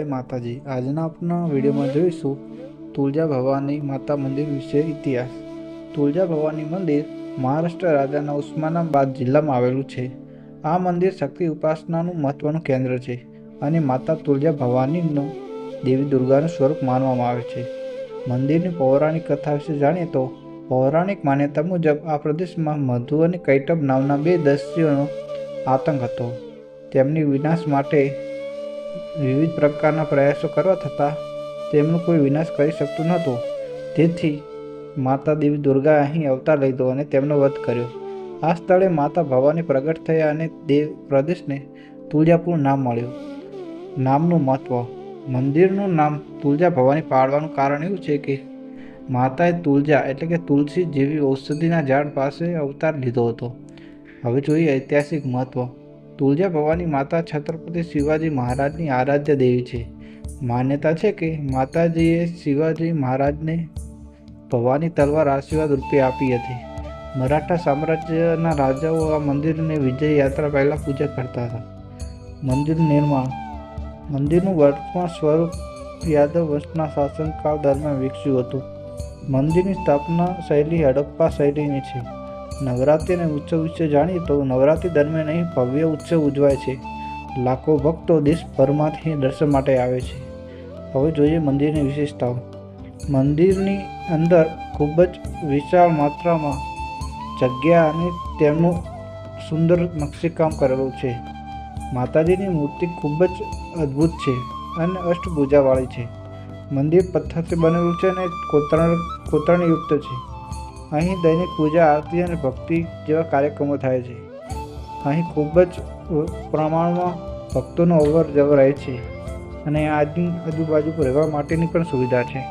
જય માતાજી. આજના આપના વિડીયોમાં જોઈશું તુલજા ભવાની માતા મંદિર વિશે ઇતિહાસ. તુલજા ભવાની મંદિર મહારાષ્ટ્ર રાજાના ઉસ્માનાબાદ જિલ્લામાં આવેલું છે. આ મંદિર શક્તિ ઉપાસનાનું મહત્વનું કેન્દ્ર છે અને માતા તુલજા ભવાનીનું દેવી દુર્ગાનું સ્વરૂપ માનવામાં આવે છે. મંદિરની પૌરાણિક કથા વિશે જાણીએ તો પૌરાણિક માન્યતા મુજબ આ પ્રદેશમાં મધુ અને કૈટબ નામના બે દસ્યુનો આતંક હતો. તેમની વિનાશ માટે વિવિધ પ્રકારના પ્રયાસો કરવા છતાં તેમનો કોઈ વિનાશ કરી શકતું નહોતો. તેથી માતા દેવી દુર્ગા અહીં અવતાર લીધો અને તેમનો વધ કર્યો. આ સ્થળે માતા ભવાની પ્રગટ થયા અને દેવ પ્રદેશને તુલજાપુર નામ મળ્યું. નામનું મહત્વ. મંદિરનું નામ તુલજા ભવાની પાડવાનું કારણ એવું છે કે માતાએ તુલજા એટલે કે તુલસી જેવી ઔષધિના ઝાડ પાસે અવતાર લીધો હતો. હવે જોઈએ ઐતિહાસિક મહત્વ. તુલજા ભવાની માતા છત્રપતિ શિવાજી મહારાજની આરાધ્ય દેવી છે. માન્યતા છે કે માતાજીએ શિવાજી મહારાજને ભવાની તલવાર આશીર્વાદ રૂપે આપી હતી. મરાઠા સામ્રાજ્યના રાજાઓ આ મંદિરની વિજય યાત્રા પહેલાં પૂજા કરતા હતા. મંદિર નિર્માણ, મંદિરનું વર્તમાન સ્વરૂપ યાદવ વંશના શાસનકાળ દરમિયાન વિકસ્યું હતું. મંદિરની સ્થાપના શૈલી હડપ્પા શૈલીની છે. નવરાત્રિ અને ઉત્સવ વિશે જાણીએ તો નવરાત્રિ દરમિયાન અહીં ભવ્ય ઉત્સવ ઉજવાય છે. લાખો ભક્તો દેશભરમાંથી દર્શન માટે આવે છે. હવે જોઈએ મંદિરની વિશેષતાઓ. મંદિરની અંદર ખૂબ જ વિશાળ માત્રામાં જગ્યા અને તેમનું સુંદર નકશીકામ કરેલું છે. માતાજીની મૂર્તિ ખૂબ જ અદ્ભુત છે અને અષ્ટભુજાવાળી છે. મંદિર પથ્થરથી બનેલું છે અને કોતરણ, કોતરણયુક્ત છે. અહીં દૈનિક પૂજા, આરતી અને ભક્તિ જેવા કાર્યક્રમો થાય છે. અહીં ખૂબ જ પ્રમાણમાં ભક્તોનો અવર જવર રહે છે અને આજની આજુબાજુ રહેવા માટેની પણ સુવિધા છે.